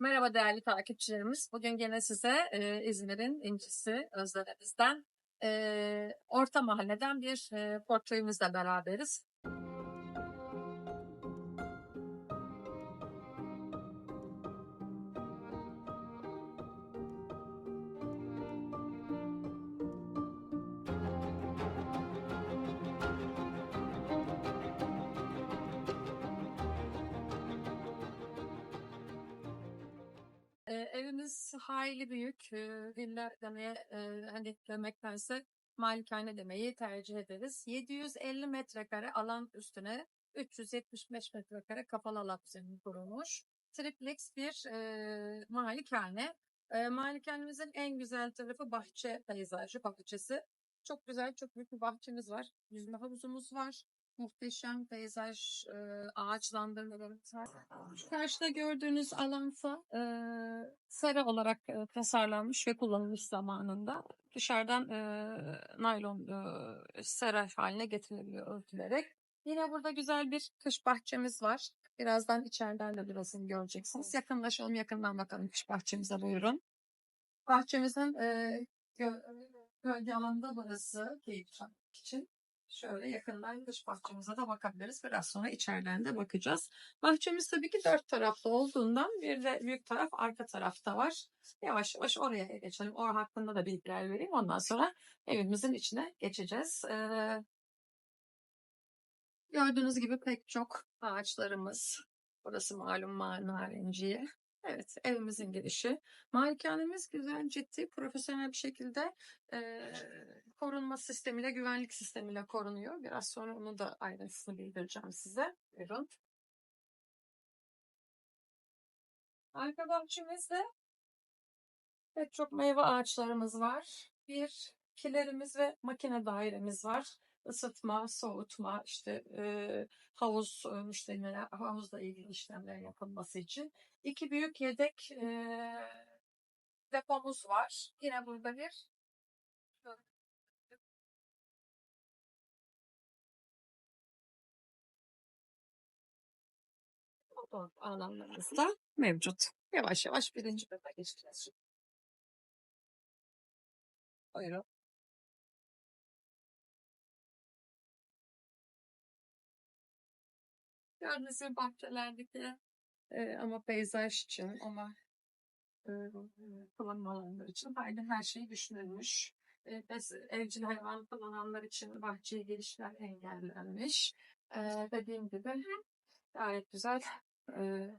Merhaba değerli takipçilerimiz. Bugün gene size e, İzmir'in incisi Özdedeniz'den e, Orta Mahalle'den bir e, portföyümüzle beraberiz. Evimiz hayli büyük. E, villa demeye e, hani demektense malikane demeyi tercih ederiz. 750 metrekare alan üstüne 375 metrekare kapalı alan üzerine kurulmuş. Triplex bir e, malikane. E, malikanemizin en güzel tarafı bahçe peyzajı, bahçesi. Çok güzel, çok büyük bir bahçemiz var. Yüzme havuzumuz var. Muhteşem peyzaj, e, karşıda gördüğünüz alansa e, sera olarak e, tasarlanmış ve kullanılmış zamanında. Dışarıdan e, naylon e, sera haline getirilıyor örtülerek. Yine burada güzel bir kış bahçemiz var. Birazdan içeriden de birazını göreceksiniz. Yakınlaşalım, yakından bakalım kış bahçemize buyurun. Bahçemizin gö- gölge alanında burası keyif için. Şöyle yakından dış bahçemize de bakabiliriz. Biraz sonra içeriden de bakacağız. Bahçemiz tabii ki dört taraflı olduğundan bir de büyük taraf arka tarafta var. Yavaş yavaş oraya geçelim. O hakkında da bilgiler vereyim. Ondan sonra evimizin içine geçeceğiz. Ee, gördüğünüz gibi pek çok ağaçlarımız. Burası malum ma- narenciye. Evet, evimizin girişi. Malikanemiz güzel, ciddi, profesyonel bir şekilde eee, korunma sistemiyle, güvenlik sistemiyle korunuyor. Biraz sonra onu da ayrıntısını bildireceğim size. Buyurun. Arka bahçemizde pek çok meyve ağaçlarımız var. Bir kilerimiz ve makine dairemiz var. Isıtma, soğutma, işte e, havuz e, havuzla ilgili işlemler yapılması için. İki büyük yedek e, depomuz var. Yine burada bir motor da mevcut. Yavaş yavaş birinci bölüme geçeceğiz. Buyurun. Gördüğünüz bahçelerdeki e, ama peyzaj için ama e, kullanım alanları için hayli her şey düşünülmüş. E, bes- evcil hayvan kullananlar için bahçeye girişler engellenmiş. E, dediğim gibi gayet güzel e,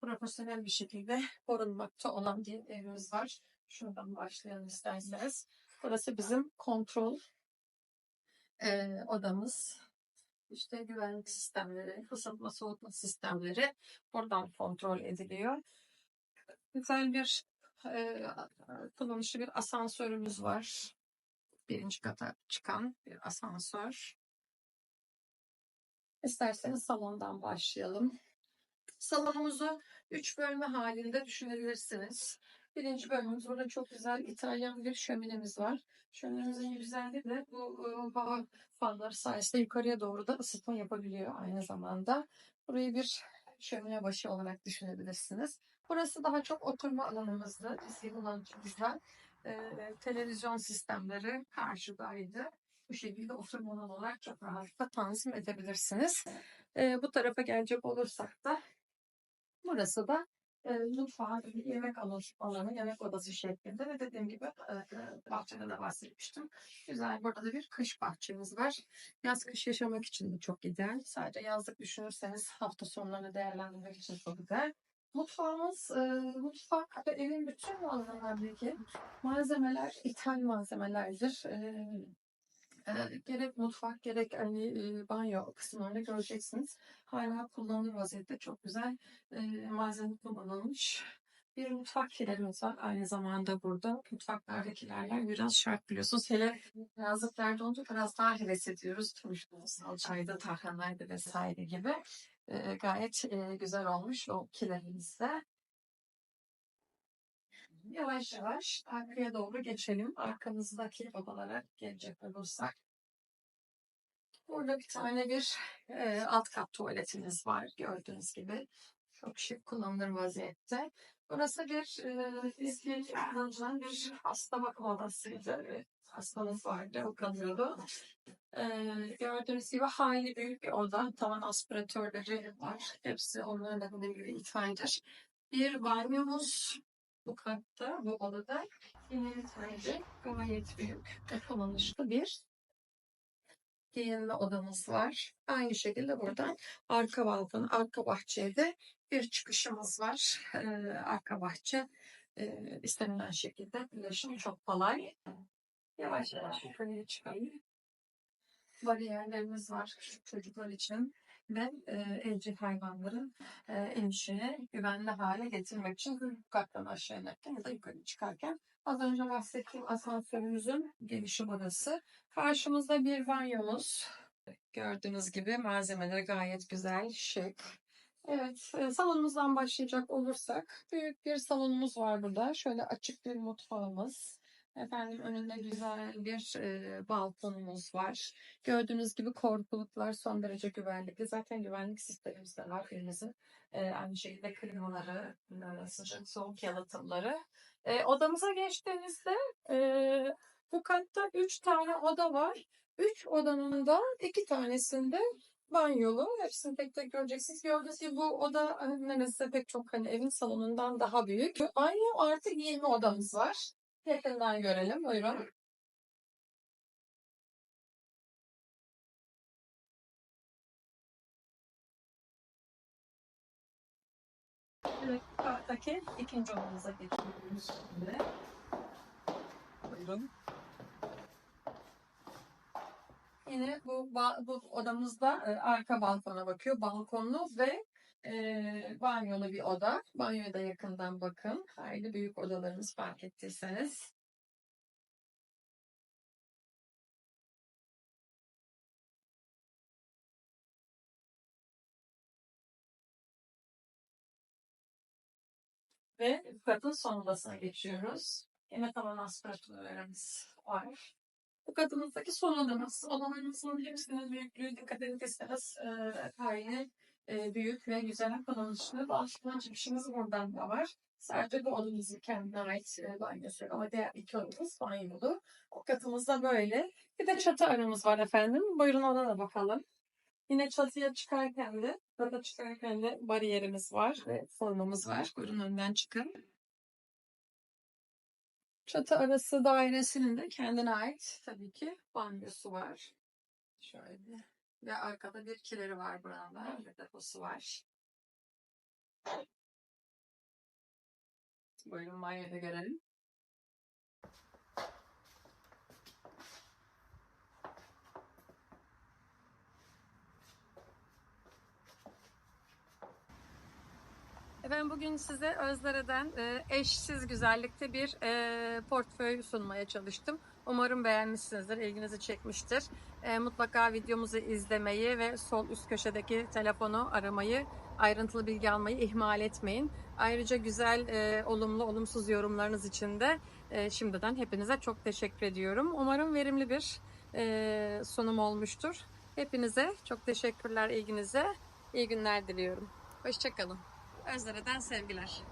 profesyonel bir şekilde korunmakta olan bir evimiz var. Şuradan başlayalım isterseniz. Burası bizim kontrol e, odamız. İşte güvenlik sistemleri, ısıtma soğutma sistemleri buradan kontrol ediliyor. Güzel bir e, kullanışlı bir asansörümüz var. Birinci kata çıkan bir asansör. İsterseniz salondan başlayalım. Salonumuzu üç bölme halinde düşünebilirsiniz. Birinci bölümümüz burada çok güzel İtalyan bir şöminemiz var. Şöminemizin güzelliği de bu e, hava fanları sayesinde yukarıya doğru da ısıtma yapabiliyor aynı zamanda. Burayı bir şömine başı olarak düşünebilirsiniz. Burası daha çok oturma alanımızdı. Bizim olan çok güzel. E, televizyon sistemleri karşıdaydı. Bu şekilde oturma olarak çok rahatlıkla tanzim edebilirsiniz. E, bu tarafa gelecek olursak da burası da e, mutfağın yemek alanı, yemek odası şeklinde ve dediğim gibi e, bahçede de bahsetmiştim. Güzel burada da bir kış bahçemiz var. Yaz kış yaşamak için de çok ideal. Sadece yazlık düşünürseniz hafta sonlarını değerlendirmek için çok güzel. Mutfağımız, e, mutfak ve evin bütün alanlarındaki malzemeler ithal malzemelerdir. E, e, gerek mutfak gerek hani e, banyo kısımlarında göreceksiniz. Hala kullanılır vaziyette çok güzel e, malzeme kullanılmış. Bir mutfak kilerimiz var aynı zamanda burada. Mutfaklardakilerler biraz şart biliyorsunuz. Hele yazlıklarda olunca biraz daha heves ediyoruz. Turşuda, salçaydı, tarhanaydı vesaire gibi. E, gayet e, güzel olmuş o kilerimizde. Yavaş yavaş arkaya doğru geçelim. Arkamızdaki odalara gelecek olursak. Burada bir tane bir e, alt kat tuvaletimiz var gördüğünüz gibi. Çok şık kullanılır vaziyette. Burası bir e, kullanılan bir hasta bakım odasıydı. Bir Hastamız vardı, o. E, gördüğünüz gibi hali büyük bir oda. Tavan aspiratörleri var. Hepsi onların da gibi ithalıdır. Bir banyomuz bu katta, bu odada. Yine ithalı, gayet büyük ve kullanışlı bir giyinme odamız var. Aynı şekilde buradan arka balkon, arka bahçeye de bir çıkışımız var. Ee, arka bahçe e, istenilen şekilde ulaşım çok kolay. Yavaş yavaş yukarıya çıkalım. Bariyerlerimiz var çocuklar için ve e, evcil hayvanların e, inişini güvenli hale getirmek için bu kattan aşağı inerken ya da yukarı çıkarken az önce bahsettiğim asansörümüzün gelişi burası. Karşımızda bir banyomuz. Gördüğünüz gibi malzemeleri gayet güzel, şık. Evet, e, salonumuzdan başlayacak olursak büyük bir salonumuz var burada. Şöyle açık bir mutfağımız. Efendim önünde güzel bir e, balkonumuz var. Gördüğünüz gibi korkuluklar son derece güvenlikli. Zaten güvenlik sistemimiz de var evimizin. E, aynı şekilde klimaları, e, sıcak soğuk yalıtımları. E, odamıza geçtiğinizde e, bu katta 3 tane oda var. 3 odanın da 2 tanesinde banyolu. Hepsini tek tek göreceksiniz. Gördüğünüz gibi bu oda hani neredeyse pek çok hani evin salonundan daha büyük. Banyo artı giyinme odamız var. Yakından görelim. Buyurun. Evet, kattaki ikinci odamıza geçiyoruz şimdi. Buyurun. Yine bu, bu odamızda e, arka balkona bakıyor. Balkonlu ve e, banyolu bir oda. Banyoya da yakından bakın. Hayli büyük odalarımız fark ettiyseniz. Ve katın son odasına geçiyoruz. Yine tavan aspiratörlerimiz var. Bu katımızdaki son odamız. Odalarımızın hepsinin büyüklüğü dikkat ederseniz e, hayli e, büyük ve güzel kullanışlı. Balkon çıkışımız buradan da var. Sadece bu odamızın kendine ait e, banyosu ama diğer iki odamız banyolu. O katımızda böyle. Bir de çatı aramız var efendim. Buyurun ona da bakalım. Yine çatıya çıkarken de, çatıya çıkarken de bariyerimiz var ve formamız var. Buyurun önden çıkın. Çatı arası dairesinin de kendine ait tabii ki banyosu var. Şöyle. Ve arkada bir kileri var burada. Bir deposu var. Buyurun banyoda görelim. Efendim bugün size Özdere'den e, eşsiz güzellikte bir e, portföy sunmaya çalıştım. Umarım beğenmişsinizdir, ilginizi çekmiştir. E, mutlaka videomuzu izlemeyi ve sol üst köşedeki telefonu aramayı, ayrıntılı bilgi almayı ihmal etmeyin. Ayrıca güzel, olumlu, olumsuz yorumlarınız için de şimdiden hepinize çok teşekkür ediyorum. Umarım verimli bir sunum olmuştur. Hepinize çok teşekkürler ilginize. İyi günler diliyorum. Hoşçakalın. Özdere'den sevgiler.